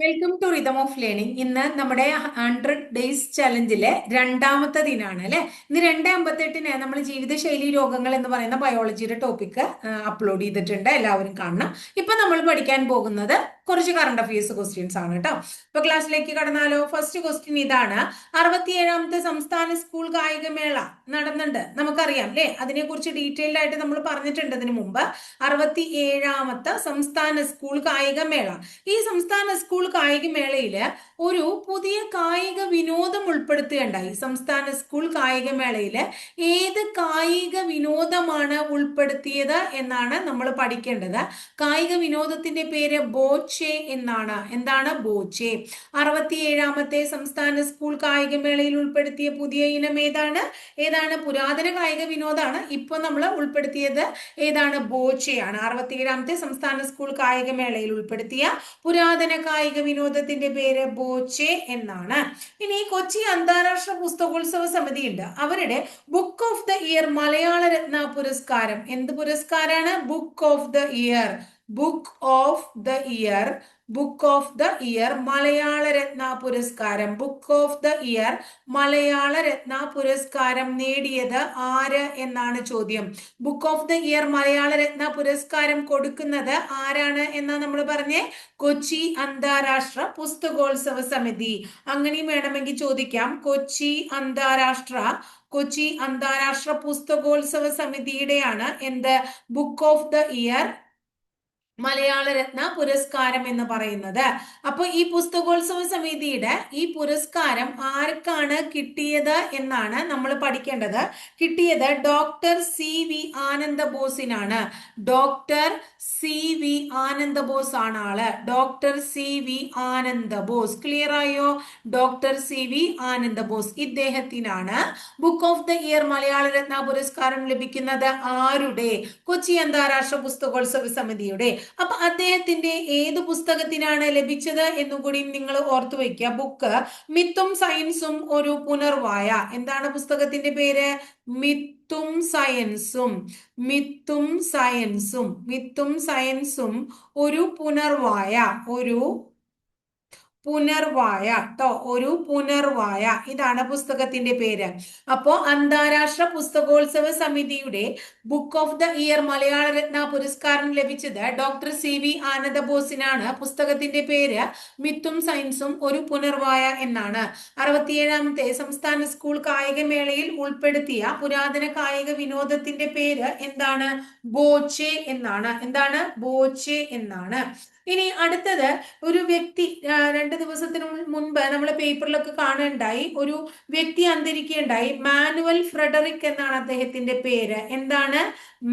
Welcome to rhythm of learning ഇന്ന് നമ്മുടെ hundred days ചലഞ്ചിലെ രണ്ടാമത്തെ ദിനമാണ് അല്ലെ? ഇന്ന് രണ്ട് അമ്പത്തെട്ടിന് നമ്മൾ ജീവിതശൈലി രോഗങ്ങൾ എന്ന് പറയുന്ന ബയോളജിയുടെ ടോപ്പിക്ക് അപ്ലോഡ് ചെയ്തിട്ടുണ്ട്. എല്ലാവരും കാണണം. ഇപ്പൊ നമ്മൾ പഠിക്കാൻ പോകുന്നത് കുറച്ച് കറണ്ട് അഫയേഴ്സ് ക്വസ്റ്റ്യൻസ് ആണ് കേട്ടോ ഇപ്പൊ ക്ലാസ്സിലേക്ക് കടന്നാലോ? ഫസ്റ്റ് ക്വസ്റ്റ്യൻ ഇതാണ്. അറുപത്തിയേഴാമത്തെ സംസ്ഥാന സ്കൂൾ കായികമേള നടന്നുണ്ട്. നമുക്കറിയാം അല്ലേ അതിനെക്കുറിച്ച് ഡീറ്റെയിൽഡ് ആയിട്ട് നമ്മൾ പറഞ്ഞിട്ടുണ്ട് അതിന് മുമ്പ്. അറുപത്തി ഏഴാമത്തെ സംസ്ഥാന സ്കൂൾ കായികമേള. ഈ സംസ്ഥാന സ്കൂൾ കായികമേളയിൽ ഒരു പുതിയ കായിക വിനോദം ഉൾപ്പെടുത്തുകയുണ്ടായി. സംസ്ഥാന സ്കൂൾ കായികമേളയിൽ ഏത് കായിക വിനോദമാണ് ഉൾപ്പെടുത്തിയത് എന്നാണ് നമ്മൾ പഠിക്കേണ്ടത്. കായിക വിനോദത്തിന്റെ പേര് ബോച്ചെ എന്നാണ്. എന്താണ് ബോച്ചെ? അറുപത്തിയേഴാമത്തെ സംസ്ഥാന സ്കൂൾ കായികമേളയിൽ ഉൾപ്പെടുത്തിയ പുതിയ ഇനം ഏതാണ്? ഏതാണ് പുരാതന കായിക വിനോദമാണ് ഇപ്പൊ നമ്മൾ ഉൾപ്പെടുത്തിയത്. ഏതാണ് ബോച്ചയാണ്. അറുപത്തിയേഴാമത്തെ സംസ്ഥാന സ്കൂൾ കായികമേളയിൽ ഉൾപ്പെടുത്തിയ പുരാതന കായിക വിനോദത്തിന്റെ പേര് ബോച്ചെ എന്നാണ്. ഇനി കൊച്ചി അന്താരാഷ്ട്ര പുസ്തകോത്സവ സമിതി ഉണ്ട് അവരുടെ book of the year Malayala Ratna പുരസ്കാരം. എന്ത് പുരസ്കാരമാണ് book of the year. Book of the year book of the year Malayala Ratna പുരസ്കാരം. Book of the year Malayala Ratna പുരസ്കാരം നേടിയത് ആര് എന്നാണ് ചോദ്യം. Book of the year Malayala Ratna പുരസ്കാരം കൊടുക്കുന്നത് ആരാണ് എന്നാ നമ്മൾ പറഞ്ഞേ? കൊച്ചി അന്താരാഷ്ട്ര പുസ്തകോത്സവ സമിതി. അങ്ങനെയും വേണമെങ്കിൽ ചോദിക്കാം. കൊച്ചി അന്താരാഷ്ട്ര കൊച്ചി അന്താരാഷ്ട്ര പുസ്തകോത്സവ സമിതിയുടെയാണ് എന്ത്? Book of the year Malayala Ratna പുരസ്കാരം എന്ന് പറയുന്നത്. അപ്പൊ ഈ പുസ്തകോത്സവ സമിതിയുടെ ഈ പുരസ്കാരം ആർക്കാണ് കിട്ടിയത് എന്നാണ് നമ്മൾ പഠിക്കേണ്ടത്. കിട്ടിയത് doctor C V Ananda ബോസിനാണ് doctor C V Ananda Bose ആണ് ആൾ. Doctor C V Ananda Bose clear ആയോ? Doctor C V Ananda Bose ഇദ്ദേഹത്തിനാണ് book of the year Malayala Ratna പുരസ്കാരം ലഭിക്കുന്നത് ആരുടെ? കൊച്ചി അന്താരാഷ്ട്ര പുസ്തകോത്സവ സമിതിയുടെ അപ്പൊ അദ്ദേഹത്തിന്റെ ഏത് പുസ്തകത്തിനാണ് ലഭിച്ചത് എന്നും കൂടി നിങ്ങൾ ഓർത്തു വയ്ക്കുക. ബുക്ക് മിത്തും സയൻസും ഒരു പുനർവായ. എന്താണ് പുസ്തകത്തിന്റെ പേര്? മിത്തും സയൻസും മിത്തും സയൻസും മിത്തും സയൻസും ഒരു പുനർവായ. ഒരു പുനർവായ ട്ടോ ഒരു പുനർവായ. ഇതാണ് പുസ്തകത്തിന്റെ പേര്. അപ്പോ അന്താരാഷ്ട്ര പുസ്തകോത്സവ സമിതിയുടെ book of the year Malayala Ratna പുരസ്കാരം ലഭിച്ചത് ഡോക്ടർ സി വി ആനന്ദ ബോസിനാണ് പുസ്തകത്തിന്റെ പേര് മിത്തും സയൻസും ഒരു പുനർവായ എന്നാണ്. അറുപത്തിയേഴാമത്തെ സംസ്ഥാന സ്കൂൾ കായികമേളയിൽ ഉൾപ്പെടുത്തിയ പുരാതന കായിക വിനോദത്തിന്റെ പേര് എന്താണ്? ബോച്ചെ എന്നാണ്. എന്താണ്? ബോച്ചെ എന്നാണ്. ഇനി അടുത്തത് ഒരു വ്യക്തി രണ്ട് ദിവസത്തിന് മുൻപ് നമ്മൾ പേപ്പറിലൊക്കെ കാണുണ്ടായി ഒരു വ്യക്തി അന്തരിക്കുകയുണ്ടായി. മാനുവൽ ഫ്രെഡറിക് എന്നാണ് അദ്ദേഹത്തിന്റെ പേര്. എന്താണ്?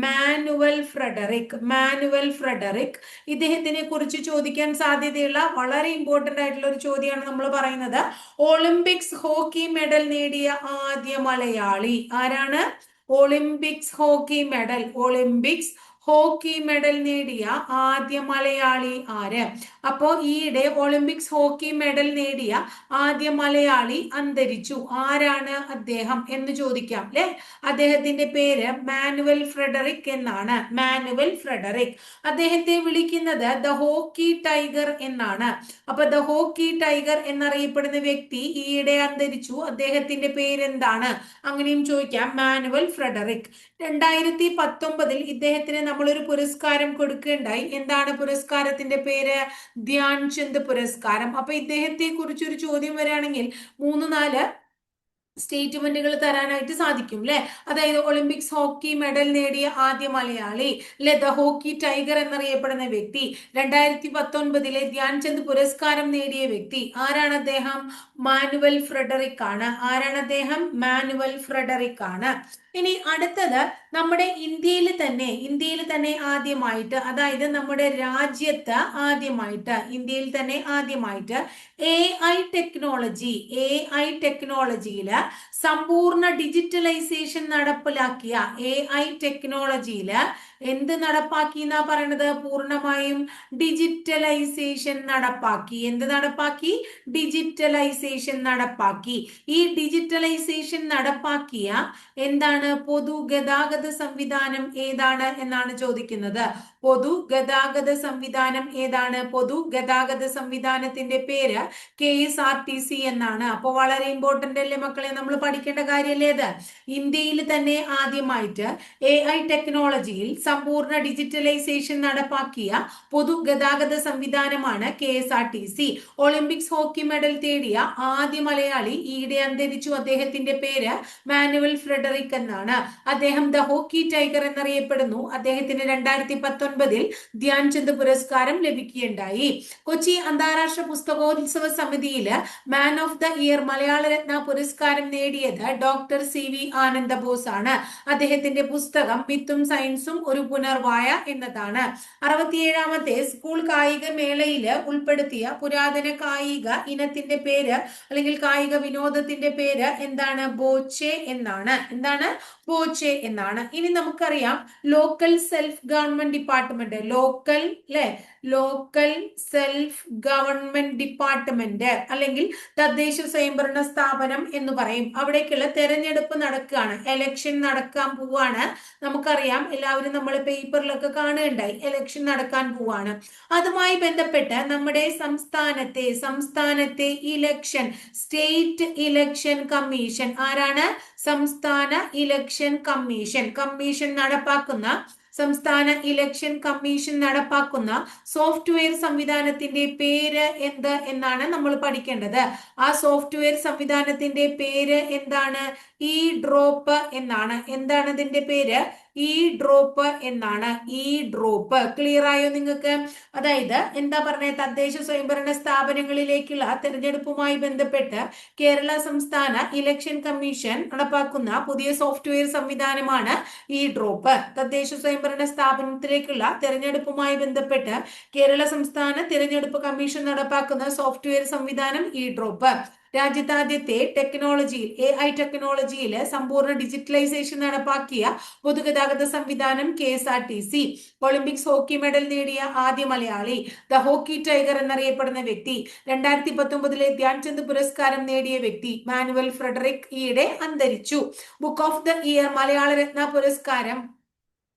മാനുവൽ ഫ്രെഡറിക്. മാനുവൽ ഫ്രെഡറിക്. ഇദ്ദേഹത്തിനെ കുറിച്ച് ചോദിക്കാൻ സാധ്യതയുള്ള വളരെ ഇമ്പോർട്ടന്റ് ആയിട്ടുള്ള ഒരു ചോദ്യമാണ് നമ്മൾ പറയുന്നത്. ഒളിമ്പിക്സ് ഹോക്കി മെഡൽ നേടിയ ആദ്യ മലയാളി ആരാണ്? Olympics hockey medal. Olympics hockey medal നേടിയ ആദ്യ മലയാളി ആര്? അപ്പോ ഈയിടെ ഒളിമ്പിക്സ് ഹോക്കി മെഡൽ നേടിയ ആദ്യ മലയാളി അന്തരിച്ചു. ആരാണ് അദ്ദേഹം എന്ന് ചോദിക്കാം അല്ലെ അദ്ദേഹത്തിന്റെ പേര് മാനുവൽ ഫ്രെഡറിക് എന്നാണ്. മാനുവൽ ഫ്രെഡറിക്. അദ്ദേഹത്തെ വിളിക്കുന്നത് ദ ഹോക്കി ടൈഗർ എന്നാണ്. അപ്പൊ ദ ഹോക്കി ടൈഗർ എന്നറിയപ്പെടുന്ന വ്യക്തി ഈയിടെ അന്തരിച്ചു. അദ്ദേഹത്തിന്റെ പേരെന്താണ്? അങ്ങനെയും ചോദിക്കാം. മാനുവൽ ഫ്രെഡറിക്. രണ്ടായിരത്തി പത്തൊമ്പതിൽ ഇദ്ദേഹത്തിന് നമ്മളൊരു പുരസ്കാരം കൊടുക്കുകയുണ്ടായി എന്താണ് പുരസ്കാരത്തിന്റെ പേര്? ധ്യാൻ ചന്ദ് പുരസ്കാരം. അപ്പൊ ഇദ്ദേഹത്തെ കുറിച്ച് ഒരു ചോദ്യം വരികയാണെങ്കിൽ മൂന്ന് നാല് സ്റ്റേറ്റ്മെന്റുകൾ തരാനായിട്ട് സാധിക്കും അല്ലെ അതായത് ഒളിമ്പിക്സ് ഹോക്കി മെഡൽ നേടിയ ആദ്യ മലയാളി അല്ലെ ദ ഹോക്കി ടൈഗർ എന്നറിയപ്പെടുന്ന വ്യക്തി രണ്ടായിരത്തി പത്തൊൻപതിലെ ധ്യാൻചന്ദ് പുരസ്കാരം നേടിയ വ്യക്തി ആരാണ് അദ്ദേഹം? മാനുവൽ ഫ്രെഡറിക് ആണ്. ആരാണ് അദ്ദേഹം? മാനുവൽ ഫ്രെഡറിക് ആണ്. ഇനി അടുത്തത് നമ്മുടെ ഇന്ത്യയിൽ തന്നെ ഇന്ത്യയിൽ തന്നെ ആദ്യമായിട്ട് അതായത് നമ്മുടെ രാജ്യത്ത് ആദ്യമായിട്ട് ഇന്ത്യയിൽ തന്നെ ആദ്യമായിട്ട് A I technology A I ടെക്നോളജിയിൽ സമ്പൂർണ ഡിജിറ്റലൈസേഷൻ നടപ്പിലാക്കിയ എ ഐ ടെക്നോളജിയിൽ എന്ത് നടപ്പാക്കി എന്നാ പറയണത്? പൂർണമായും ഡിജിറ്റലൈസേഷൻ നടപ്പാക്കി. എന്ത് നടപ്പാക്കി? ഡിജിറ്റലൈസേഷൻ നടപ്പാക്കി. ഈ ഡിജിറ്റലൈസേഷൻ നടപ്പാക്കിയ എന്താണ്? പൊതുഗതാഗത സംവിധാനം ഏതാണ് എന്നാണ് ചോദിക്കുന്നത്. പൊതുഗതാഗത സംവിധാനം ഏതാണ്? പൊതുഗതാഗത സംവിധാനത്തിന്റെ പേര് K S R T C എന്നാണ്. അപ്പോൾ വളരെ ഇമ്പോർട്ടന്റ് അല്ലേ മക്കളെ? നമ്മൾ പഠിക്കേണ്ട കാര്യമല്ലേ ഇത്? ഇന്ത്യയിൽ തന്നെ ആദ്യമായിട്ട് എ ഐ ടെക്നോളജിയിൽ സമ്പൂർണ ഡിജിറ്റലൈസേഷൻ നടപ്പാക്കിയ പൊതുഗതാഗത സംവിധാനമാണ് K S R T C Olympics hockey medal തേടിയ ആദ്യ മലയാളി ഈയിടെ അന്തരിച്ചു അദ്ദേഹത്തിന്റെ പേര് മാനുവൽ ഫ്രെഡറിക് എന്നാണ്. അദ്ദേഹം ദ ഹോക്കി ടൈഗർ എന്നറിയപ്പെടുന്നു. അദ്ദേഹത്തിന് രണ്ടായിരത്തി പത്തൊൻപതിൽ ധ്യാൻചന്ദ് പുരസ്കാരം ലഭിക്കുകയുണ്ടായി. കൊച്ചി അന്താരാഷ്ട്ര പുസ്തകോത്സവ സമിതിയിൽ man of the year Malayala Ratna പുരസ്കാരം നേടിയത് doctor C V Ananda Bose ആണ് അദ്ദേഹത്തിന്റെ പുസ്തകം വിത്തും സയൻസും ഒരു പുനർവായ എന്നതാണ്. അറുപത്തിയേഴാമത്തെ സ്കൂൾ കായിക മേളയിൽ ഉൾപ്പെടുത്തിയ പുരാതന കായിക ഇനത്തിന്റെ പേര് അല്ലെങ്കിൽ കായിക വിനോദത്തിന്റെ പേര് എന്താണ്? ബോച്ചെ എന്നാണ്. എന്താണ്? ബോച്ചെ എന്നാണ്. ഇനി നമുക്കറിയാം local self government department local അല്ലെ ലോക്കൽ സെൽഫ് ഗവൺമെന്റ് ഡിപ്പാർട്ട്മെന്റ് അല്ലെങ്കിൽ തദ്ദേശ സ്വയംഭരണ സ്ഥാപനം എന്ന് പറയും. അവിടേക്കുള്ള തെരഞ്ഞെടുപ്പ് നടക്കുകയാണ്. എലക്ഷൻ നടക്കാൻ പോവാണ്. നമുക്കറിയാം എല്ലാവരും നമ്മൾ പേപ്പറിലൊക്കെ കാണുകയുണ്ടായി. എലക്ഷൻ നടക്കാൻ പോവാണ്. അതുമായി ബന്ധപ്പെട്ട് നമ്മുടെ സംസ്ഥാനത്തെ സംസ്ഥാനത്തെ ഇലക്ഷൻ സ്റ്റേറ്റ് ഇലക്ഷൻ കമ്മീഷൻ ആരാണ്? സംസ്ഥാന ഇലക്ഷൻ കമ്മീഷൻ കമ്മീഷൻ നടപ്പാക്കുന്ന സംസ്ഥാന ഇലക്ഷൻ കമ്മീഷൻ നടപ്പാക്കുന്ന സോഫ്റ്റ്വെയർ സംവിധാനത്തിന്റെ പേര് എന്ത് എന്നാണ് നമ്മൾ പഠിക്കേണ്ടത്. ആ സോഫ്റ്റ്വെയർ സംവിധാനത്തിന്റെ പേര് എന്താണ്? ഇ ഡ്രോപ്പ് എന്നാണ്. എന്താണ് ഇതിന്റെ പേര്? ഇ ഡ്രോപ്പ് എന്നാണ്. E drop. ക്ലിയർ ആയോ നിങ്ങൾക്ക്? അതായത് എന്താ പറഞ്ഞ? തദ്ദേശ സ്വയംഭരണ സ്ഥാപനങ്ങളിലേക്കുള്ള തെരഞ്ഞെടുപ്പുമായി ബന്ധപ്പെട്ട് കേരള സംസ്ഥാന ഇലക്ഷൻ കമ്മീഷൻ നടപ്പാക്കുന്ന പുതിയ സോഫ്റ്റ്വെയർ സംവിധാനമാണ് ഇ ഡ്രോപ്പ്. തദ്ദേശ സ്വയംഭരണ സ്ഥാപനത്തിലേക്കുള്ള തെരഞ്ഞെടുപ്പുമായി ബന്ധപ്പെട്ട് കേരള സംസ്ഥാന തിരഞ്ഞെടുപ്പ് കമ്മീഷൻ നടപ്പാക്കുന്ന സോഫ്റ്റ്വെയർ സംവിധാനം ഇ ഡ്രോപ്പ്. രാജ്യത്താദ്യത്തെ ടെക്നോളജിയിൽ എ ഐ ടെക്നോളജിയിൽ സമ്പൂർണ ഡിജിറ്റലൈസേഷൻ നടപ്പാക്കിയ പൊതുഗതാഗത സംവിധാനം K S R T C. Olympics hockey medal നേടിയ ആദ്യ മലയാളി ദ ഹോക്കി ടൈഗർ എന്നറിയപ്പെടുന്ന വ്യക്തി. രണ്ടായിരത്തി പത്തൊമ്പതിലെ ധ്യാൻചന്ദ് പുരസ്കാരം നേടിയ വ്യക്തി മാനുവൽ ഫ്രെഡറിക് ഈയിടെ അന്തരിച്ചു. Book of the year Malayala Ratna പുരസ്കാരം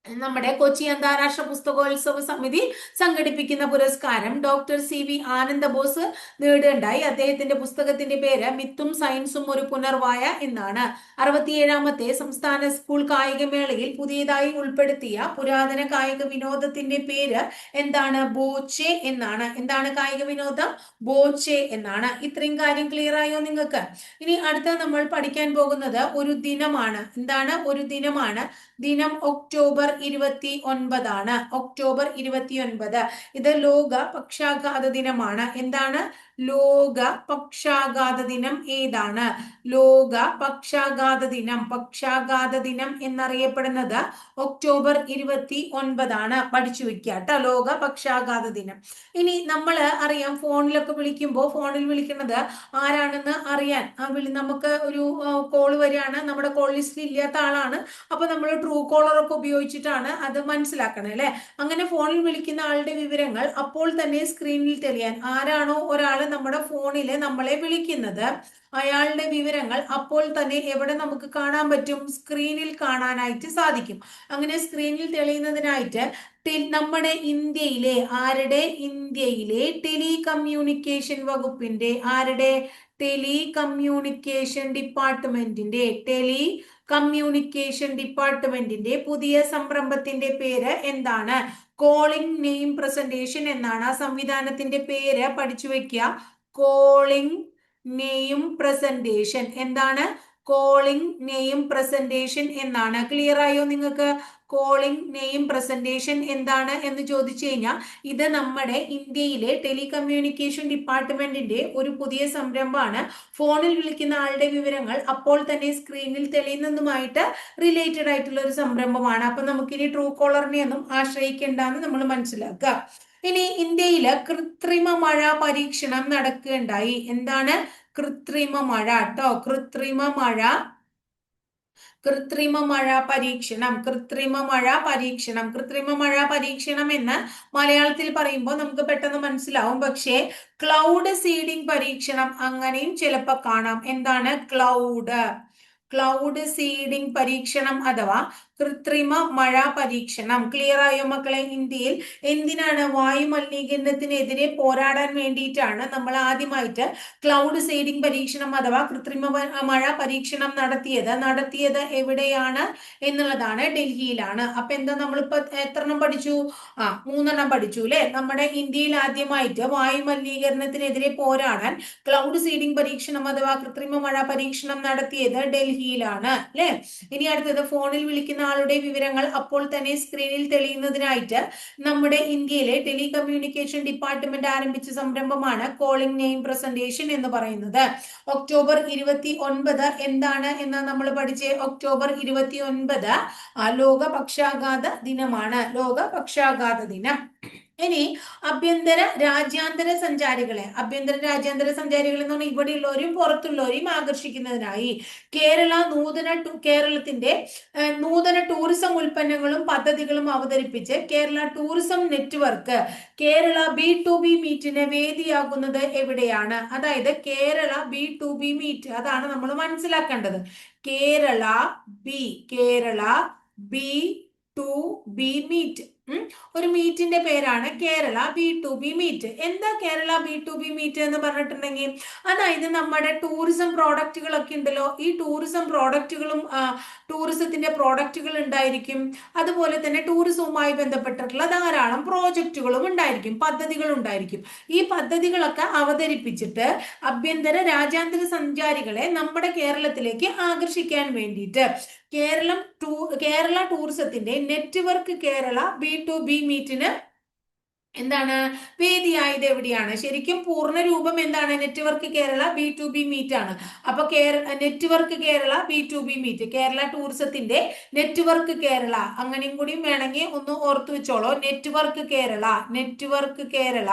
നമ്മുടെ കൊച്ചി അന്താരാഷ്ട്ര പുസ്തകോത്സവ സമിതി സംഘടിപ്പിക്കുന്ന പുരസ്കാരം doctor C V Ananda Bose നേടുകയുണ്ടായി. അദ്ദേഹത്തിന്റെ പുസ്തകത്തിന്റെ പേര് മിത്തും സയൻസും ഒരു പുനർവായ എന്നാണ്. അറുപത്തിയേഴാമത്തെ സംസ്ഥാന സ്കൂൾ കായികമേളയിൽ പുതിയതായി ഉൾപ്പെടുത്തിയ പുരാതന കായിക വിനോദത്തിന്റെ പേര് എന്താണ്? ബോച്ചെ എന്നാണ്. എന്താണ് കായിക വിനോദം? ബോച്ചെ എന്നാണ്. ഇത്രയും കാര്യം ക്ലിയർ ആയോ നിങ്ങൾക്ക്? ഇനി അടുത്ത നമ്മൾ പഠിക്കാൻ പോകുന്നത് ഒരു ദിനമാണ്. എന്താണ്? ഒരു ദിനമാണ്. ദിനം ഒക്ടോബർ ഇരുപത്തി ഒൻപതാണ് ഒക്ടോബർ ഇരുപത്തി ഒൻപത് ഇത് ലോക പക്ഷാഘാത ദിനമാണ് എന്താണ്? ലോക പക്ഷാഘാത ദിനം ഏതാണ്? ലോക പക്ഷാഘാത ദിനം പക്ഷാഘാത ദിനം എന്നറിയപ്പെടുന്നത് ഒക്ടോബർ ഇരുപത്തി ഒൻപതാണ് പഠിച്ചു വെക്കുക കേട്ടോ. ലോക പക്ഷാഘാത ദിനം ഇനി നമ്മൾ അറിയാം ഫോണിലൊക്കെ വിളിക്കുമ്പോൾ ഫോണിൽ വിളിക്കുന്നത് ആരാണെന്ന് അറിയാൻ. നമുക്ക് ഒരു കോൾ വരികയാണ്. നമ്മുടെ കോൾ ലിസ്റ്റിൽ ഇല്ലാത്ത ആളാണ്. അപ്പൊ നമ്മൾ ട്രൂ കോളറൊക്കെ ഉപയോഗിച്ചിട്ടാണ് അത് മനസ്സിലാക്കണേ അല്ലെ? അങ്ങനെ ഫോണിൽ വിളിക്കുന്ന ആളുടെ വിവരങ്ങൾ അപ്പോൾ തന്നെ സ്ക്രീനിൽ തെളിയാൻ ആരാണോ ഒരാൾ നമ്മുടെ ഫോണിൽ നമ്മളെ വിളിക്കുന്നത്. അയാളുടെ വിവരങ്ങൾ അപ്പോൾ തന്നെ എവിടെ നമുക്ക് കാണാൻ പറ്റും? സ്ക്രീനിൽ കാണാനായിട്ട് സാധിക്കും. അങ്ങനെ സ്ക്രീനിൽ തെളിയുന്നതിനായിട്ട് നമ്മുടെ ഇന്ത്യയിലെ ആരുടെ? ഇന്ത്യയിലെ ടെലി കമ്മ്യൂണിക്കേഷൻ വകുപ്പിന്റെ ആരുടെ? ടെലി കമ്മ്യൂണിക്കേഷൻ ഡിപ്പാർട്ട്മെന്റിന്റെ ടെലി കമ്മ്യൂണിക്കേഷൻ ഡിപ്പാർട്ട്മെന്റിന്റെ പുതിയ സംരംഭത്തിന്റെ പേര് എന്താണ്? കോളിംഗ് നെയിം പ്രസന്റേഷൻ എന്നാണ്. ആ സംവിധാനത്തിന്റെ പേര് പഠിച്ചു വെക്കുക കോളിംഗ് നെയിം പ്രസന്റേഷൻ എന്താണ്? കോളിംഗ് നെയിം പ്രസന്റേഷൻ എന്നാണ്. ക്ലിയർ ആയോ നിങ്ങൾക്ക്? കോളിംഗ് നെയിം പ്രസന്റേഷൻ എന്താണ് എന്ന് ചോദിച്ചു കഴിഞ്ഞാൽ ഇത് നമ്മുടെ ഇന്ത്യയിലെ ടെലികമ്മ്യൂണിക്കേഷൻ ഡിപ്പാർട്ട്മെന്റിന്റെ ഒരു പുതിയ സംരംഭമാണ്. ഫോണിൽ വിളിക്കുന്ന ആളുടെ വിവരങ്ങൾ അപ്പോൾ തന്നെ സ്ക്രീനിൽ തെളിയുന്നതുമായിട്ട് റിലേറ്റഡ് ആയിട്ടുള്ള ഒരു സംരംഭമാണ്. അപ്പൊ നമുക്കിനി ട്രൂ കോളറിനെ ഒന്നും ആശ്രയിക്കേണ്ടെന്ന് നമ്മൾ മനസ്സിലാക്കുക. ഇനി ഇന്ത്യയിൽ കൃത്രിമ മഴ പരീക്ഷണം നടക്കുകയുണ്ടായി. എന്താണ്? കൃത്രിമ മഴ കേട്ടോ. കൃത്രിമ മഴ കൃത്രിമ മഴ പരീക്ഷണം കൃത്രിമ മഴ പരീക്ഷണം. കൃത്രിമ മഴ പരീക്ഷണം എന്ന് മലയാളത്തിൽ പറയുമ്പോൾ നമുക്ക് പെട്ടെന്ന് മനസ്സിലാവും. പക്ഷേ ക്ലൗഡ് സീഡിംഗ് പരീക്ഷണം അങ്ങനെയും ചിലപ്പോൾ കാണാം. എന്താണ്? ക്ലൗഡ് ക്ലൗഡ് സീഡിംഗ് പരീക്ഷണം അഥവാ കൃത്രിമ മഴ പരീക്ഷണം. ക്ലിയർ ആയോ മക്കളെ? ഇന്ത്യയിൽ എന്തിനാണ് വായു മലിനീകരണത്തിനെതിരെ പോരാടാൻ വേണ്ടിയിട്ടാണ് നമ്മൾ ആദ്യമായിട്ട് ക്ലൗഡ് സീഡിംഗ് പരീക്ഷണം അഥവാ കൃത്രിമ മഴ പരീക്ഷണം നടത്തിയത്. നടത്തിയത് എവിടെയാണ് എന്നുള്ളതാണ് ഡൽഹിയിലാണ്. അപ്പൊ എന്താ നമ്മളിപ്പോ എത്രണ്ണം പഠിച്ചു? ആ മൂന്നെണ്ണം പഠിച്ചു അല്ലെ? നമ്മുടെ ഇന്ത്യയിൽ ആദ്യമായിട്ട് വായു മലിനീകരണത്തിനെതിരെ പോരാടാൻ ക്ലൗഡ് സീഡിംഗ് പരീക്ഷണം അഥവാ കൃത്രിമ മഴ പരീക്ഷണം നടത്തിയത് ഡൽഹിയിലാണ് അല്ലെ? ഇനി അടുത്തത് ഫോണിൽ വിളിക്കുന്ന ആളുടെ വിവരങ്ങൾ അപ്പോൾ തന്നെ സ്ക്രീനിൽ തെളിയുന്നതിനായിട്ട് നമ്മുടെ ഇന്ത്യയിലെ ടെലികമ്മ്യൂണിക്കേഷൻ ഡിപ്പാർട്ട്മെന്റ് ആരംഭിച്ച സംരംഭമാണ് കോളിംഗ് നെയിം പ്രസന്റേഷൻ എന്ന് പറയുന്നത്. ഒക്ടോബർ ഇരുപത്തി ഒൻപത് എന്താണ് എന്ന് നമ്മൾ പഠിച്ച? ഒക്ടോബർ ഇരുപത്തി ഒൻപത് ലോക പക്ഷാഘാത ദിനമാണ്. ലോക പക്ഷാഘാത ദിനം. ഇനി അഭ്യന്തര രാജ്യാന്തര സഞ്ചാരികളെ അഭ്യന്തര രാജ്യാന്തര സഞ്ചാരികൾ എന്ന് പറഞ്ഞാൽ ഇവിടെയുള്ളവരും പുറത്തുള്ളവരെയും ആകർഷിക്കുന്നതിനായി കേരള നൂതന കേരളത്തിന്റെ നൂതന ടൂറിസം ഉൽപ്പന്നങ്ങളും പദ്ധതികളും അവതരിപ്പിച്ച് Kerala tourism network Kerala B to B മീറ്റിന് വേദിയാകുന്നത് എവിടെയാണ്? അതായത് Kerala B to B meet അതാണ് നമ്മൾ മനസ്സിലാക്കേണ്ടത്. Kerala B Kerala B to B meet. ഒരു മീറ്റിന്റെ പേരാണ് Kerala B to B meet. എന്താ Kerala B to B meet എന്ന് പറഞ്ഞിട്ടുണ്ടെങ്കിൽ അതായത് നമ്മുടെ ടൂറിസം പ്രോഡക്റ്റുകളൊക്കെ ഉണ്ടല്ലോ. ഈ ടൂറിസം പ്രോഡക്റ്റുകളും ടൂറിസത്തിന്റെ പ്രോഡക്റ്റുകൾ ഉണ്ടായിരിക്കും. അതുപോലെ തന്നെ ടൂറിസവുമായി ബന്ധപ്പെട്ടിട്ടുള്ള ധാരാളം പ്രോജക്റ്റുകളും ഉണ്ടായിരിക്കും പദ്ധതികൾ ഉണ്ടായിരിക്കും. ഈ പദ്ധതികളൊക്കെ അവതരിപ്പിച്ചിട്ട് അഭ്യന്തര രാജ്യാന്തര സഞ്ചാരികളെ നമ്മുടെ കേരളത്തിലേക്ക് ആകർഷിക്കാൻ വേണ്ടിയിട്ട് കേരളം ടൂ കേരള ടൂറിസത്തിന്റെ network Kerala B to B മീറ്റിന് എന്താണ്? വേദിയായത് എവിടെയാണ്? ശരിക്കും പൂർണ രൂപം എന്താണ്? Network Kerala B to B meet ആണ്. അപ്പൊ network Kerala B to B meet Kerala ടൂറിസത്തിന്റെ നെറ്റ്വർക്ക് കേരള. അങ്ങനെയും കൂടിയും വേണമെങ്കിൽ ഒന്ന് ഓർത്തു വെച്ചോളൂ. Network Kerala. Network Kerala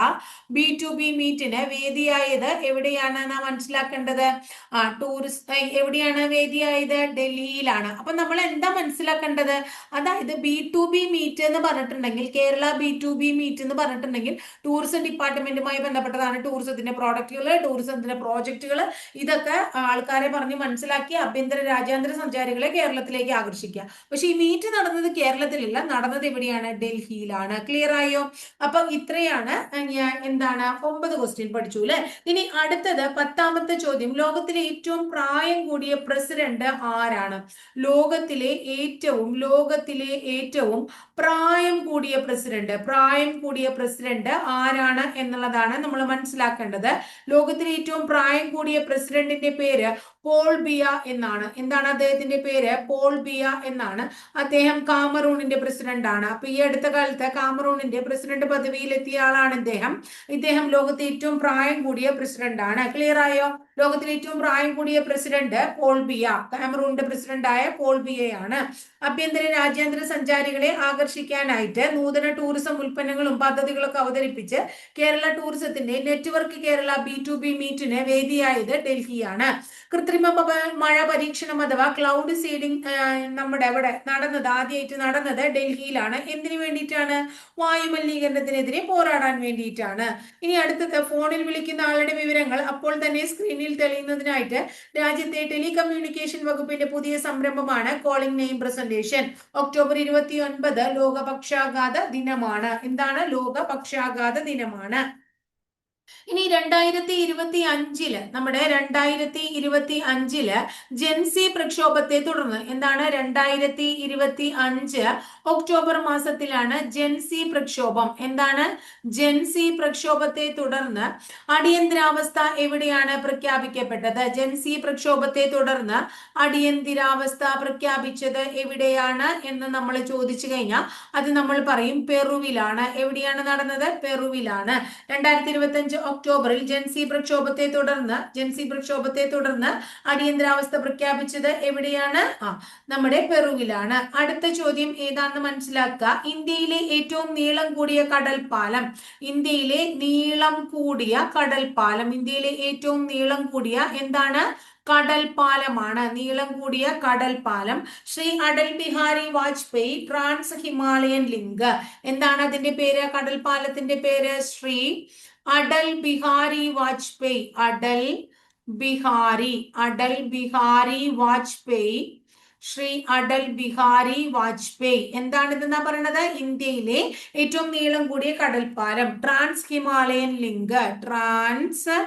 B to B മീറ്റിന് വേദിയായത് എവിടെയാണ് നാം മനസ്സിലാക്കേണ്ടത്? ആ ടൂറിസ്റ്റ് എവിടെയാണ് വേദിയായത്? ഡൽഹിയിലാണ്. അപ്പൊ നമ്മൾ എന്താ മനസ്സിലാക്കേണ്ടത്? അതായത് ബി ടു ബി മീറ്റ് എന്ന് പറഞ്ഞിട്ടുണ്ടെങ്കിൽ Kerala B to B meet എന്ന് പറഞ്ഞിട്ടുണ്ടെങ്കിൽ ടൂറിസം ഡിപ്പാർട്ട്മെന്റുമായി ബന്ധപ്പെട്ടതാണ് ടൂറിസത്തിന്റെ പ്രോഡക്റ്റുകൾ ടൂറിസത്തിന്റെ പ്രോജക്റ്റുകൾ ഇതൊക്കെ ആൾക്കാരെ പറഞ്ഞ് മനസ്സിലാക്കി ആഭ്യന്തര രാജ്യാന്തര സഞ്ചാരികളെ കേരളത്തിലേക്ക് ആകർഷിക്കുക. പക്ഷെ ഈ മീറ്റ് നടന്നത് കേരളത്തിലല്ല. നടന്നത് എവിടെയാണ്? ഡൽഹിയിലാണ്. ക്ലിയർ ആയോ? അപ്പൊ ഇത്രയാണ് ഞാൻ എന്താണ് ഒമ്പത് ക്വസ്റ്റ്യൻ പഠിച്ചു അല്ലെ? ഇനി അടുത്തത് പത്താമത്തെ ചോദ്യം. ലോകത്തിലെ ഏറ്റവും പ്രായം കൂടിയ പ്രസിഡന്റ് ആരാണ്? ലോകത്തിലെ ഏറ്റവും ലോകത്തിലെ ഏറ്റവും പ്രായം കൂടിയ പ്രസിഡന്റ് പ്രായം കൂടിയ പ്രസിഡന്റ് ആരാണ് എന്നുള്ളതാണ് നമ്മൾ മനസ്സിലാക്കേണ്ടത്. ലോകത്തിലെ ഏറ്റവും പ്രായം കൂടിയ പ്രസിഡന്റിന്റെ പേര് പോൾ ബിയ എന്നാണ്. എന്താണ് അദ്ദേഹത്തിന്റെ പേര്? പോൾ ബിയ എന്നാണ്. അദ്ദേഹം കാമറൂണിന്റെ പ്രസിഡന്റ് ആണ് അപ്പൊ ഈ അടുത്ത കാലത്ത് കാമറൂണിന്റെ പ്രസിഡന്റ് പദവിയിലെത്തിയ ആളാണ് ഇദ്ദേഹം. ഇദ്ദേഹം ലോകത്തെ ഏറ്റവും പ്രായം കൂടിയ പ്രസിഡന്റ് ആണ് ക്ലിയർ ആയോ? ലോകത്തിലെ ഏറ്റവും പ്രായം കൂടിയ പ്രസിഡന്റ് പോൾ ബിയ കാമറൂണിന്റെ പ്രസിഡന്റായ പോൾ ബിയയാണ്. ആഭ്യന്തര രാജ്യാന്തര സഞ്ചാരികളെ ആകർഷിക്കാനായിട്ട് നൂതന ടൂറിസം ഉൽപ്പന്നങ്ങളും പദ്ധതികളൊക്കെ അവതരിപ്പിച്ച് കേരള ടൂറിസത്തിന്റെ network Kerala B two B മീറ്റിന് വേദിയായത് ഡൽഹിയാണ്. കൃത്രിമ മഴ പരീക്ഷണം അഥവാ ക്ലൗഡ് സീഡിംഗ് നമ്മുടെ അവിടെ നടന്നത് ആദ്യമായിട്ട് നടന്നത് ഡൽഹിയിലാണ്. എന്തിനു വേണ്ടിയിട്ടാണ്? വായുമലിനീകരണത്തിനെതിരെ പോരാടാൻ വേണ്ടിയിട്ടാണ്. ഇനി അടുത്തത് ഫോണിൽ വിളിക്കുന്ന ആളുടെ വിവരങ്ങൾ അപ്പോൾ തന്നെ സ്ക്രീനിൽ തെളിയുന്നതിനായിട്ട് രാജ്യത്തെ ടെലികമ്മ്യൂണിക്കേഷൻ വകുപ്പിന്റെ പുതിയ സംരംഭമാണ് കോളിംഗ് നെയിം പ്രസന്റേഷൻ ഒക്ടോബർ ഇരുപത്തി ഒൻപത് ലോക പക്ഷാഘാത ദിനമാണ്. എന്താണ്? ലോക പക്ഷാഘാത ദിനമാണ്. ഇനി രണ്ടായിരത്തി ഇരുപത്തി അഞ്ചിൽ നമ്മുടെ രണ്ടായിരത്തി ഇരുപത്തി അഞ്ചിൽ ജെൻസി പ്രക്ഷോഭത്തെ തുടർന്ന് എന്താണ്? രണ്ടായിരത്തി ഇരുപത്തി അഞ്ച് ഒക്ടോബർ മാസത്തിലാണ് ജെൻസി പ്രക്ഷോഭം. എന്താണ്? ജെൻസി പ്രക്ഷോഭത്തെ തുടർന്ന് അടിയന്തരാവസ്ഥ എവിടെയാണ് പ്രഖ്യാപിക്കപ്പെട്ടത്? ജെൻസി പ്രക്ഷോഭത്തെ തുടർന്ന് അടിയന്തരാവസ്ഥ പ്രഖ്യാപിച്ചത് എവിടെയാണ് എന്ന് നമ്മൾ ചോദിച്ചു കഴിഞ്ഞാൽ അത് നമ്മൾ പറയും പെറുവിലാണ്. എവിടെയാണ് നടന്നത്? പെറുവിലാണ്. രണ്ടായിരത്തി ഇരുപത്തി അഞ്ച് ഒക്ടോബറിൽ ജൻസി പ്രക്ഷോഭത്തെ തുടർന്ന് ജൻസി പ്രക്ഷോഭത്തെ തുടർന്ന് അടിയന്തരാവസ്ഥ പ്രഖ്യാപിച്ചത് എവിടെയാണ്? ആ നമ്മുടെ പെറുവിലാണ്. അടുത്ത ചോദ്യം ഏതാണെന്ന് മനസ്സിലാക്കുക. ഇന്ത്യയിലെ ഏറ്റവും നീളം കൂടിയ കടൽ പാലം ഇന്ത്യയിലെ നീളം കൂടിയ കടൽ പാലം ഇന്ത്യയിലെ ഏറ്റവും നീളം കൂടിയ എന്താണ്? കടൽ പാലമാണ് നീളം കൂടിയ കടൽ പാലം ശ്രീ അടൽ ബിഹാരി വാജ്പേയി ട്രാൻസ് ഹിമാലയൻ ലിങ്ക്. എന്താണ് അതിന്റെ പേര്? കടൽ പാലത്തിന്റെ പേര് ശ്രീ അടൽ ബിഹാരി വാജ്പേയി അടൽ ബിഹാരി അടൽ ബിഹാരി വാജ്പേയി ശ്രീ അടൽ ബിഹാരി വാജ്പേയി എന്താണ് ഇതെന്നാ പറയണത്? ഇന്ത്യയിലെ ഏറ്റവും നീളം കൂടിയ കടൽപ്പാലം trans Himalayan link trans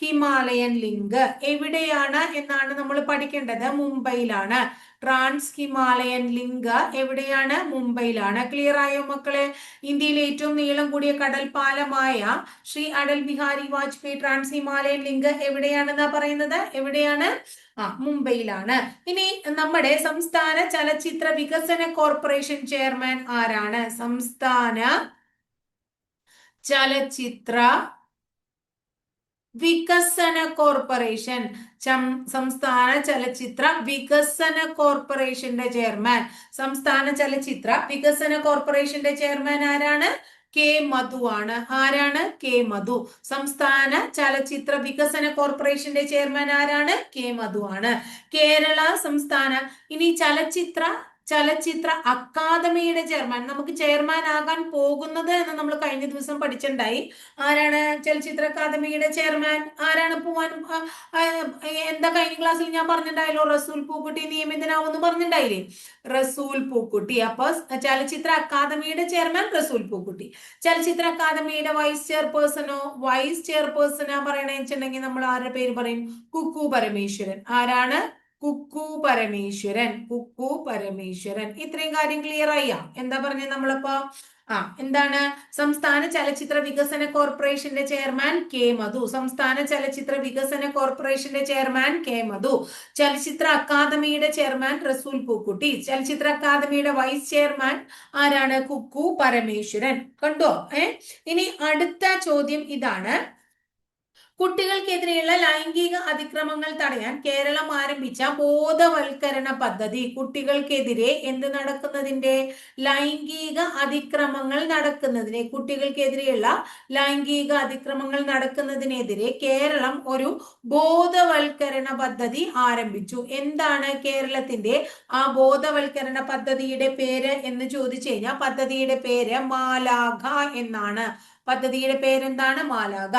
Himalayan link എവിടെയാണ് എന്നാണ് നമ്മൾ പഠിക്കേണ്ടത്. മുംബൈയിലാണ്. ട്രാൻസ് ഹിമാലയൻ ലിങ്ക് എവിടെയാണ്? മുംബൈയിലാണ്. ക്ലിയർ ആയോ മക്കളെ? ഇന്ത്യയിലെ ഏറ്റവും നീളം കൂടിയ കടൽ പാലമായ ശ്രീ അടൽ ബിഹാരി വാജ്പേയി ട്രാൻസ് ഹിമാലയൻ ലിങ്ക് എവിടെയാണെന്നാ പറയുന്നത്? എവിടെയാണ്? ആ മുംബൈയിലാണ്. ഇനി നമ്മുടെ സംസ്ഥാന ചലച്ചിത്ര വികസന കോർപ്പറേഷൻ ചെയർമാൻ ആരാണ്? സംസ്ഥാന ചലച്ചിത്ര വികസന കോർപ്പറേഷൻ. സംസ്ഥാന ചലച്ചിത്ര വികസന കോർപ്പറേഷന്റെ ചെയർമാൻ. സംസ്ഥാന ചലച്ചിത്ര വികസന കോർപ്പറേഷന്റെ ചെയർമാൻ ആരാണ്? കെ മധു ആണ്. ആരാണ്? കെ മധു. സംസ്ഥാന ചലച്ചിത്ര വികസന കോർപ്പറേഷന്റെ ചെയർമാൻ ആരാണ്? കെ മധു ആണ്. കേരള സംസ്ഥാന ഇനി ചലച്ചിത്ര ചലച്ചിത്ര അക്കാദമിയുടെ ചെയർമാൻ. നമുക്ക് ചെയർമാൻ ആകാൻ പോകുന്നത് എന്ന് നമ്മൾ കഴിഞ്ഞ ദിവസം പഠിച്ചിട്ടുണ്ടായി. ആരാണ് ചലച്ചിത്ര അക്കാദമിയുടെ ചെയർമാൻ? ആരാണ് പോവാൻ? എന്താ കഴിഞ്ഞ ക്ലാസ്സിൽ ഞാൻ പറഞ്ഞിട്ടുണ്ടായല്ലോ റസൂൽ പൂക്കുട്ടി നിയമിതനാവെന്ന് പറഞ്ഞിട്ടുണ്ടായില്ലേ? റസൂൽ പൂക്കുട്ടി. അപ്പൊ ചലച്ചിത്ര അക്കാദമിയുടെ ചെയർമാൻ റസൂൽ പൂക്കുട്ടി. ചലച്ചിത്ര അക്കാദമിയുടെ വൈസ് ചെയർപേഴ്സണോ? വൈസ് ചെയർപേഴ്സണാ വെച്ചിട്ടുണ്ടെങ്കിൽ നമ്മൾ ആരുടെ പേര് പറയും? കുക്കു പരമേശ്വരൻ. ആരാണ്? കുക്കു പരമേശ്വരൻ കുക്കു പരമേശ്വരൻ. ഇത്രയും കാര്യം ക്ലിയർ ആയ എന്താ പറഞ്ഞത് നമ്മളിപ്പോ? ആ എന്താണ്? സംസ്ഥാന ചലച്ചിത്ര വികസന കോർപ്പറേഷന്റെ ചെയർമാൻ കെ മധു. സംസ്ഥാന ചലച്ചിത്ര വികസന കോർപ്പറേഷന്റെ ചെയർമാൻ കെ മധു. ചലച്ചിത്ര അക്കാദമിയുടെ ചെയർമാൻ റസൂൽ പൂക്കുട്ടി. ചലച്ചിത്ര അക്കാദമിയുടെ വൈസ് ചെയർമാൻ ആരാണ്? കുക്കു പരമേശ്വരൻ. കണ്ടോ? ഏ? ഇനി അടുത്ത ചോദ്യം ഇതാണ്. കുട്ടികൾക്കെതിരെയുള്ള ലൈംഗിക അതിക്രമങ്ങൾ തടയാൻ കേരളം ആരംഭിച്ച ബോധവൽക്കരണ പദ്ധതി. കുട്ടികൾക്കെതിരെ എന്ത് നടക്കുന്നതിന്റെ ലൈംഗിക അതിക്രമങ്ങൾ നടക്കുന്നതിനെ കുട്ടികൾക്കെതിരെയുള്ള ലൈംഗിക അതിക്രമങ്ങൾ നടക്കുന്നതിനെതിരെ കേരളം ഒരു ബോധവൽക്കരണ പദ്ധതി ആരംഭിച്ചു. എന്താണ് കേരളത്തിന്റെ ആ ബോധവൽക്കരണ പദ്ധതിയുടെ പേര് എന്ന് ചോദിച്ചു കഴിഞ്ഞാൽ പദ്ധതിയുടെ പേര് മാലാഖ എന്നാണ്. പദ്ധതിയുടെ പേരെന്താണ്? മാലാഖ.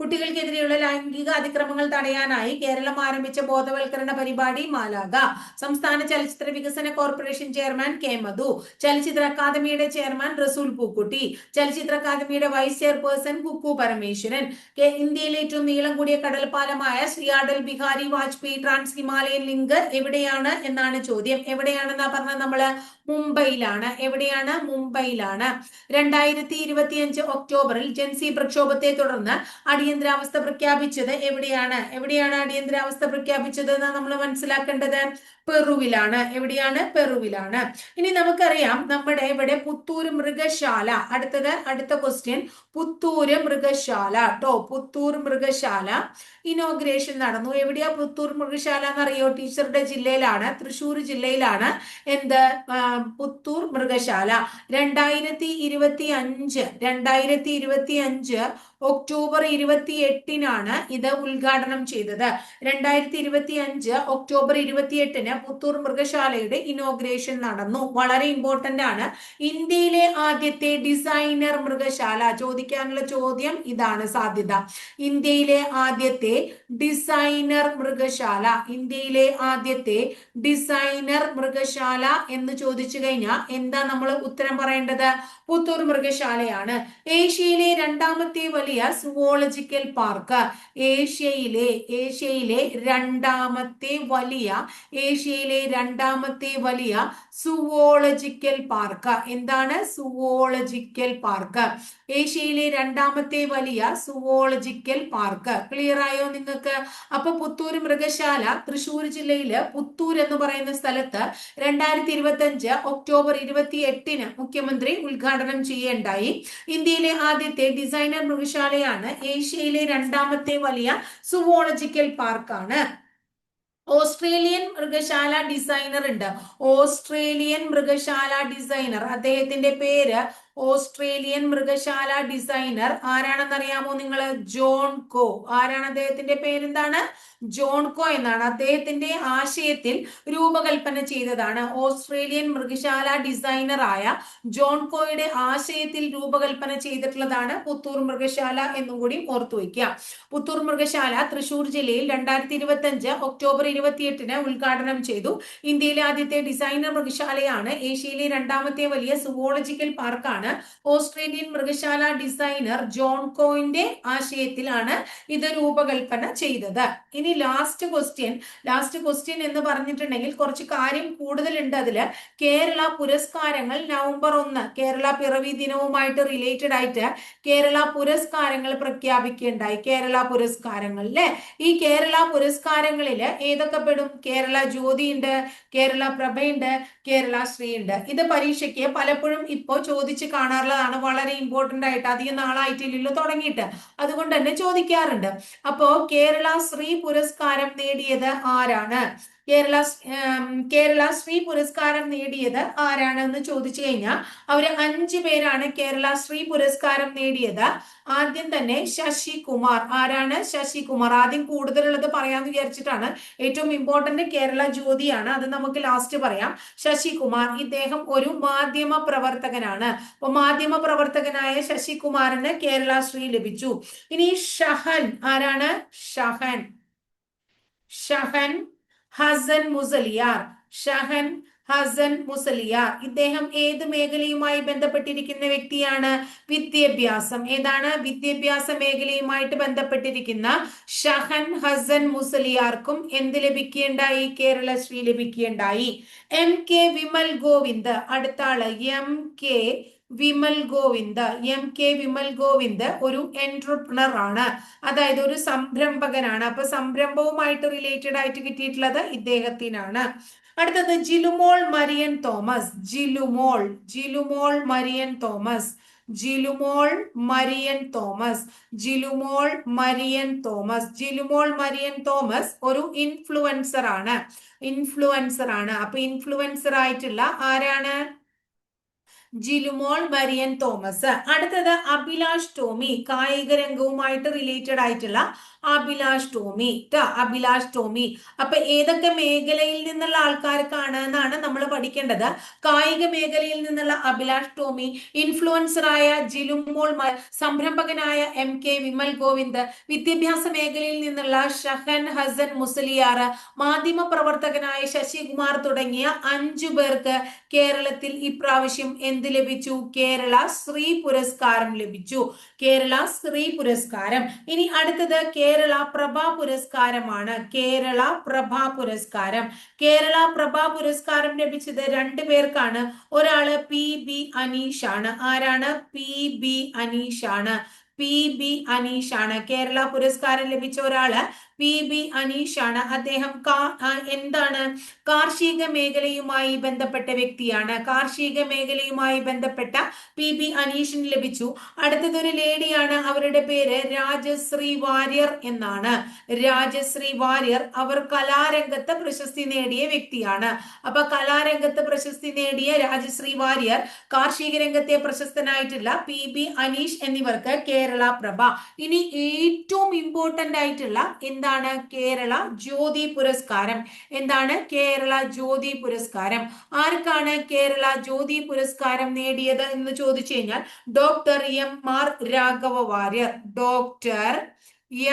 കുട്ടികൾക്കെതിരെയുള്ള ലൈംഗിക അതിക്രമങ്ങൾ തടയാനായി കേരളം ആരംഭിച്ച ബോധവൽക്കരണ പരിപാടി മാലാഗ സംസ്ഥാന ചലച്ചിത്ര വികസന കോർപ്പറേഷൻ ചെയർമാൻ കെ മധു ചലച്ചിത്ര അക്കാദമിയുടെ ചെയർമാൻ റസൂൽ പൂക്കുട്ടി ചലച്ചിത്ര അക്കാദമിയുടെ വൈസ് ചെയർപേഴ്സൺ കുക്കു പരമേശ്വരൻ ഇന്ത്യയിലെ ഏറ്റവും നീളം കൂടിയ കടൽപ്പാലമായ ശ്രീ അടൽ ബിഹാരി വാജ്പേയി ട്രാൻസ് ഹിമാലയൻ ലിങ്ക് എവിടെയാണ് എന്നാണ് ചോദ്യം. എവിടെയാണെന്നാ പറഞ്ഞ നമ്മൾ? മുംബൈയിലാണ്. എവിടെയാണ്? മുംബൈയിലാണ്. രണ്ടായിരത്തി ഇരുപത്തിയഞ്ച് ഒക്ടോബറിൽ ജൻസി പ്രക്ഷോഭത്തെ തുടർന്ന് അടിയന്തരാവസ്ഥ പ്രഖ്യാപിച്ചത് എവിടെയാണ്? എവിടെയാണ് അടിയന്തരാവസ്ഥ പ്രഖ്യാപിച്ചത് എന്ന് നമ്മൾ മനസ്സിലാക്കേണ്ടത്. പെറുവിലാണ്. എവിടെയാണ്? പെറുവിലാണ്. ഇനി നമുക്കറിയാം നമ്മുടെ ഇവിടെ പുത്തൂർ മൃഗശാല. അടുത്തത് അടുത്ത ക്വസ്റ്റ്യൻ പുത്തൂര് മൃഗശാല ട്ടോ. പുത്തൂർ മൃഗശാല ഇനോഗ്രേഷൻ നടന്നു. എവിടെയാ പുത്തൂർ മൃഗശാല എന്നറിയോ? ടീച്ചറുടെ ജില്ലയിലാണ് തൃശ്ശൂർ ജില്ലയിലാണ്. എന്ത്? പുത്തൂർ മൃഗശാല. രണ്ടായിരത്തി ഇരുപത്തി അഞ്ച് രണ്ടായിരത്തി ഇരുപത്തി അഞ്ച് ഒക്ടോബർ ഇരുപത്തി എട്ടിനാണ് ഇത് ഉദ്ഘാടനം ചെയ്തത്. രണ്ടായിരത്തി ഇരുപത്തി അഞ്ച് ഒക്ടോബർ ഇരുപത്തി എട്ടിന് പുത്തൂർ മൃഗശാലയുടെ ഇനോഗ്രേഷൻ നടന്നു. വളരെ ഇമ്പോർട്ടന്റ് ആണ്. ഇന്ത്യയിലെ ആദ്യത്തെ ഡിസൈനർ മൃഗശാല. ചോദിക്കാനുള്ള ചോദ്യം ഇതാണ് സാധ്യത. ഇന്ത്യയിലെ ആദ്യത്തെ ഡിസൈനർ മൃഗശാല ഇന്ത്യയിലെ ആദ്യത്തെ ഡിസൈനർ മൃഗശാല എന്ന് ചോദിച്ചു കഴിഞ്ഞാൽ എന്താ നമ്മൾ ഉത്തരം പറയേണ്ടത്? പുത്തൂർ മൃഗശാലയാണ്. ഏഷ്യയിലെ രണ്ടാമത്തെ വലിയ സുവോളജിക്കൽ പാർക്ക് ഏഷ്യയിലെ ഏഷ്യയിലെ രണ്ടാമത്തെ വലിയ ഏഷ്യയിലെ രണ്ടാമത്തെ വലിയ സുവോളജിക്കൽ പാർക്ക് എന്താണ്? സുവോളജിക്കൽ പാർക്ക് ഏഷ്യയിലെ രണ്ടാമത്തെ വലിയ സുവോളജിക്കൽ പാർക്ക്. ക്ലിയർ ആയോ നിങ്ങൾക്ക്? അപ്പൊ പുത്തൂർ മൃഗശാല തൃശൂർ ജില്ലയിൽ പുത്തൂർ എന്ന് പറയുന്ന സ്ഥലത്ത് രണ്ടായിരത്തി ഇരുപത്തി ഒക്ടോബർ ഇരുപത്തി എട്ടിന് മുഖ്യമന്ത്രി ഉദ്ഘാടനം ചെയ്യേണ്ടായി. ഇന്ത്യയിലെ ആദ്യത്തെ ഡിസൈനർ മൃഗശാലയാണ് ഏഷ്യയിലെ രണ്ടാമത്തെ വലിയ സുവോളജിക്കൽ പാർക്കാണ്. ഓസ്ട്രേലിയൻ മൃഗശാല ഡിസൈനർ ഉണ്ട്. ഓസ്ട്രേലിയൻ മൃഗശാല ഡിസൈനർ അദ്ദേഹത്തിന്റെ പേര് ഓസ്ട്രേലിയൻ മൃഗശാല ഡിസൈനർ ആരാണെന്നറിയാമോ നിങ്ങൾ? John Coe. ആരാണ് അദ്ദേഹത്തിന്റെ പേരെന്താണ്? ജോൺ കോ എന്നാണ്. അദ്ദേഹത്തിന്റെ ആശയത്തിൽ രൂപകൽപ്പന ചെയ്തതാണ് ഓസ്ട്രേലിയൻ മൃഗശാല ഡിസൈനറായ ജോൺ കോയുടെ ആശയത്തിൽ രൂപകൽപ്പന ചെയ്തിട്ടുള്ളതാണ് പുത്തൂർ മൃഗശാല എന്നും കൂടി ഓർത്തു വയ്ക്കുക. പുത്തൂർ മൃഗശാല തൃശൂർ ജില്ലയിൽ രണ്ടായിരത്തി ഇരുപത്തി അഞ്ച് ഒക്ടോബർ ഇരുപത്തിയെട്ടിന് ഉദ്ഘാടനം ചെയ്തു. ഇന്ത്യയിലെ ആദ്യത്തെ ഡിസൈനർ മൃഗശാലയാണ്. ഏഷ്യയിലെ രണ്ടാമത്തെ വലിയ സുവോളജിക്കൽ പാർക്കാണ് ഓസ്ട്രേലിയൻ മൃഗശാല ഡിസൈനർ ജോൺ കോയിന്റെ ആശയത്തിലാണ് ഇത് രൂപകൽപ്പന ചെയ്തത്. ഇനി ലാസ്റ്റ് ക്വസ്റ്റ്യൻ ലാസ്റ്റ് ക്വസ്റ്റ്യൻ എന്ന് പറഞ്ഞിട്ടുണ്ടെങ്കിൽ കുറച്ച് കാര്യം കൂടുതലുണ്ട് അതിൽ. കേരള പുരസ്കാരങ്ങൾ നവംബർ ഒന്ന് കേരള പിറവി ദിനവുമായിട്ട് റിലേറ്റഡ് ആയിട്ട് കേരള പുരസ്കാരങ്ങൾ പ്രഖ്യാപിക്കുകയുണ്ടായി കേരള പുരസ്കാരങ്ങൾ അല്ലെ ഈ കേരള പുരസ്കാരങ്ങളിൽ ഏതൊക്കെ പെടും? കേരള ജ്യോതി ഉണ്ട് കേരള പ്രഭയുണ്ട് കേരള ശ്രീ ഉണ്ട് ഇത് പരീക്ഷയ്ക്ക് പലപ്പോഴും ഇപ്പോ ചോദിച്ച് കാണാറുള്ളതാണ്. വളരെ ഇമ്പോർട്ടന്റ് ആയിട്ട് അധികം നാളായിട്ടില്ലല്ലോ തുടങ്ങിയിട്ട്. അതുകൊണ്ട് തന്നെ ചോദിക്കാറുണ്ട്. അപ്പോ കേരള ശ്രീ പുരസ്കാരം നേടിയത് ആരാണ്? കേരള കേരള ശ്രീ പുരസ്കാരം നേടിയത് ആരാണെന്ന് ചോദിച്ചു കഴിഞ്ഞാൽ അവർ അഞ്ചു പേരാണ് കേരള ശ്രീ പുരസ്കാരം നേടിയത്. ആദ്യം തന്നെ ശശി കുമാർ ആരാണ് ശശി കുമാർ ആദ്യം കൂടുതലുള്ളത് പറയാന്ന് വിചാരിച്ചിട്ടാണ് ഏറ്റവും ഇമ്പോർട്ടന്റ് കേരള ജ്യോതിയാണ്. അത് നമുക്ക് ലാസ്റ്റ് പറയാം. ശശി കുമാർ ഇദ്ദേഹം ഒരു മാധ്യമ പ്രവർത്തകനാണ്. അപ്പൊ മാധ്യമ പ്രവർത്തകനായ ശശി കുമാറിന് കേരള ശ്രീ ലഭിച്ചു. ഇനി ഷഹൻ. ആരാണ്? ഷഹൻ. ഷഹൻ ഹസൻ മുസലിയാർ ഷഹൻ ഹസൻ മുസലിയാർ. ഇദ്ദേഹം ഏത് മേഖലയുമായി ബന്ധപ്പെട്ടിരിക്കുന്ന വ്യക്തിയാണ്? വിദ്യാഭ്യാസം. ഏതാണ്? വിദ്യാഭ്യാസ മേഖലയുമായിട്ട് ബന്ധപ്പെട്ടിരിക്കുന്ന ഷഹൻ ഹസൻ മുസലിയാർക്കും എന്ത് ലഭിക്കുകയുണ്ടായി കേരളശ്രീ ലഭിക്കുകയുണ്ടായി എം കെ വിമൽ ഗോവിന്ദ്. അടുത്ത ആൾ M K Vimal Govind M K Vimal Govind ഒരു എന്റർപ്രണർ ആണ്. അതായത് ഒരു സംരംഭകനാണ്. അപ്പൊ സംരംഭവുമായിട്ട് റിലേറ്റഡ് ആയിട്ട് കിട്ടിയിട്ടുള്ളത് ഇദ്ദേഹത്തിനാണ്. അടുത്തത് ജിലുമോൾ മരിയൻ തോമസ്. ജിലുമോൾ ജിലുമോൾ മരിയൻ തോമസ്. ജിലുമോൾ മരിയൻ തോമസ്. ജിലുമോൾ മരിയൻ തോമസ്. ജിലുമോൾ മരിയൻ തോമസ് ഒരു ഇൻഫ്ലുവൻസർ ആണ്. ഇൻഫ്ലുവൻസർ ആണ്. അപ്പൊ ഇൻഫ്ലുവൻസർ ആയിട്ടുള്ള ആരാണ്? ജിലുമോൾ മരിയൻ തോമസ്. അടുത്തത് അഭിലാഷ് ടോമി. കായിക രംഗവുമായിട്ട് റിലേറ്റഡ് ആയിട്ടുള്ള അഭിലാഷ് ടോമി അഭിലാഷ് ടോമി അപ്പൊ ഏതൊക്കെ മേഖലയിൽ നിന്നുള്ള ആൾക്കാർക്കാണ് എന്നാണ് നമ്മൾ പഠിക്കേണ്ടത്. കായിക മേഖലയിൽ നിന്നുള്ള അഭിലാഷ് ടോമി ഇൻഫ്ലുവൻസറായ ജിലുമോൾ സംരംഭകനായ എം കെ വിമൽ ഗോവിന്ദ് വിദ്യാഭ്യാസ മേഖലയിൽ നിന്നുള്ള ഷഹൻ ഹസൻ മുസലിയാർ മാധ്യമ പ്രവർത്തകനായ ശശികുമാർ തുടങ്ങിയ അഞ്ചു പേർക്ക് കേരളത്തിൽ ഇപ്രാവശ്യം എന്ത് ലഭിച്ചു? കേരള ശ്രീ പുരസ്കാരം ലഭിച്ചു. കേരള ശ്രീ പുരസ്കാരം. ഇനി അടുത്തത് കേരള പ്രഭ പുരസ്കാരമാണ്. കേരള പ്രഭ പുരസ്കാരം. കേരള പ്രഭ പുരസ്കാരം ലഭിച്ചത് രണ്ടു പേർക്കാണ്. ഒരാൾ പി ബി അനീഷ് ആണ് ആരാണ്? പി ബി അനീഷ് ആണ് പി ബി അനീഷ് ആണ് കേരള പുരസ്കാരം ലഭിച്ച ഒരാൾ പി ബി അനീഷാണ്. അദ്ദേഹം എന്താണ്? കാർഷിക മേഖലയുമായി ബന്ധപ്പെട്ട വ്യക്തിയാണ്. കാർഷിക മേഖലയുമായി ബന്ധപ്പെട്ട പി ബി അനീഷിന് ലഭിച്ചു. അടുത്തതൊരു ലേഡിയാണ്. അവരുടെ പേര് രാജശ്രീ വാര്യർ എന്നാണ്. രാജശ്രീ വാര്യർ അവർ കലാരംഗത്ത് പ്രശസ്തി നേടിയ വ്യക്തിയാണ്. അപ്പൊ കലാരംഗത്ത് പ്രശസ്തി നേടിയ രാജശ്രീ വാര്യർ കാർഷിക രംഗത്തെ പ്രശസ്തനായിട്ടുള്ള പി ബി അനീഷ് എന്നിവർക്ക് കേരള പ്രഭ. ഇനി ഏറ്റവും ഇമ്പോർട്ടന്റ് ആയിട്ടുള്ള എന്താണ് കേരള ജ്യോതി പുരസ്കാരം? എന്താണ് കേരള ജ്യോതി പുരസ്കാരം? ആർക്കാണ് കേരള ജ്യോതി പുരസ്കാരം നേടിയത് എന്ന് ചോദിച്ചു കഴിഞ്ഞാൽ doctor M R Raghava Warrier. Doctor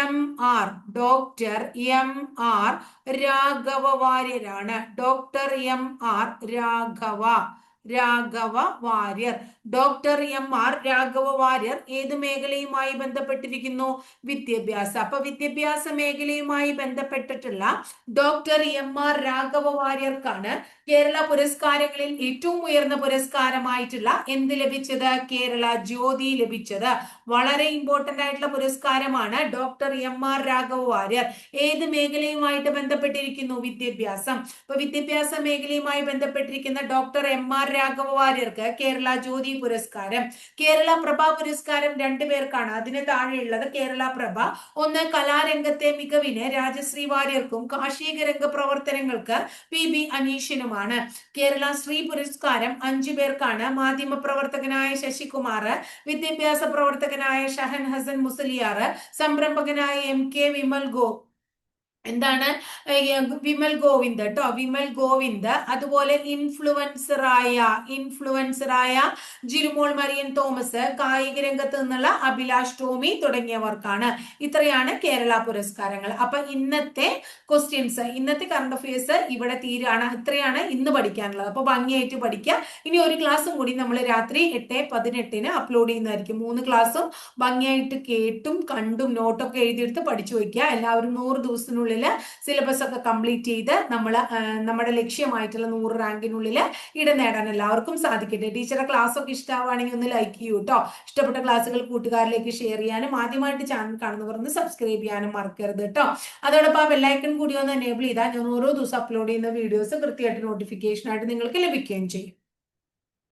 M R doctor M R Raghava വാര്യരാണ്. Doctor M R Raghava. Raghava Warrier. Doctor M R Raghava Warrier ഏത് മേഖലയുമായി ബന്ധപ്പെട്ടിരിക്കുന്നു? വിദ്യാഭ്യാസ. അപ്പൊ വിദ്യാഭ്യാസ മേഖലയുമായി ബന്ധപ്പെട്ടിട്ടുള്ള ഡോക്ടർ എം ആർ രാഘവ വാര്യർക്കാണ് കേരള പുരസ്കാരങ്ങളിൽ ഏറ്റവും ഉയർന്ന പുരസ്കാരമായിട്ടുള്ള എന്ത് ലഭിച്ചത്? കേരള ജ്യോതി ലഭിച്ചത്. വളരെ ഇമ്പോർട്ടന്റ് ആയിട്ടുള്ള പുരസ്കാരമാണ് doctor M R Raghava Warrier. ഏത് മേഖലയുമായിട്ട് ബന്ധപ്പെട്ടിരിക്കുന്നു? വിദ്യാഭ്യാസം. അപ്പൊ വിദ്യാഭ്യാസ മേഖലയുമായി ബന്ധപ്പെട്ടിരിക്കുന്ന ഡോക്ടർ എം ആർ രാഘവ വാര്യർക്ക് കേരള ജ്യോതി പുരസ്കാരം. കേരള പ്രഭ പുരസ്കാരം രണ്ടു പേർക്കാണ്. അതിന് താഴെയുള്ളത് കേരള പ്രഭ ഒന്ന് കലാരംഗത്തെ മികവിന് രാജശ്രീ വാര്യർക്കും കാർഷിക രംഗ പ്രവർത്തനങ്ങൾക്ക് പി ബി അനീഷിനുമാണ്. കേരള ശ്രീ പുരസ്കാരം അഞ്ചു പേർക്കാണ്. മാധ്യമ പ്രവർത്തകനായ ശശികുമാർ വിദ്യാഭ്യാസ പ്രവർത്തകനായ ഷഹൻ ഹസൻ മുസലിയാർ സംരംഭകനായ എം കെ വിമൽ ഗോ എന്താണ്? വിമൽ ഗോവിന്ദ് കേട്ടോ വിമൽ ഗോവിന്ദ് അതുപോലെ ഇൻഫ്ലുവൻസറായ ഇൻഫ്ലുവൻസറായ ജിരുമോൾ മരിയൻ തോമസ് കായിക രംഗത്ത് നിന്നുള്ള അഭിലാഷ് ടോമി തുടങ്ങിയവർക്കാണ്. ഇത്രയാണ് കേരള പുരസ്കാരങ്ങൾ. അപ്പൊ ഇന്നത്തെ ക്വസ്റ്റ്യൻസ് ഇന്നത്തെ കറണ്ട് അഫയേഴ്സ് ഇവിടെ തീരാണ്. ഇത്രയാണ് ഇന്ന് പഠിക്കാനുള്ളത്. അപ്പൊ ഭംഗിയായിട്ട് പഠിക്കുക ഇനി ഒരു ക്ലാസ്സും കൂടി നമ്മൾ രാത്രി എട്ട് പതിനെട്ടിന് അപ്ലോഡ് ചെയ്യുന്നതായിരിക്കും. മൂന്ന് ക്ലാസ്സും ഭംഗിയായിട്ട് കേട്ടും കണ്ടും നോട്ടൊക്കെ എഴുതിയെടുത്ത് പഠിച്ചു വയ്ക്കുക. എല്ലാവരും നൂറ് ദിവസത്തിനുള്ളിൽ സിലബസ് ഒക്കെ കംപ്ലീറ്റ് ചെയ്ത് നമ്മൾ നമ്മുടെ ലക്ഷ്യമായിട്ടുള്ള നൂറ് റാങ്കിനുള്ളിൽ ഇടം നേടാൻ എല്ലാവർക്കും സാധിക്കട്ടെ. ടീച്ചറുടെ ക്ലാസ് ഒക്കെ ഇഷ്ടമാവുകയാണെങ്കിൽ ഒന്ന് ലൈക്ക് ചെയ്യൂ കേട്ടോ ഇഷ്ടപ്പെട്ട ക്ലാസ്സുകൾ കൂട്ടുകാരിലേക്ക് ഷെയർ ചെയ്യാനും ആദ്യമായിട്ട് ചാനൽ കാണുന്നവർ ഒന്ന് സബ്സ്ക്രൈബ് ചെയ്യാനും മറക്കരുത് കേട്ടോ അതോടൊപ്പം ആ ബെല്ലൈക്കൺ കൂടി ഒന്ന് എനേബിൾ ചെയ്താൽ ഞാൻ ഓരോ ദിവസം അപ്ലോഡ് ചെയ്യുന്ന വീഡിയോസ് കൃത്യമായിട്ട് നോട്ടിഫിക്കേഷൻ ആയിട്ട് നിങ്ങൾക്ക് ലഭിക്കുകയും ചെയ്യും.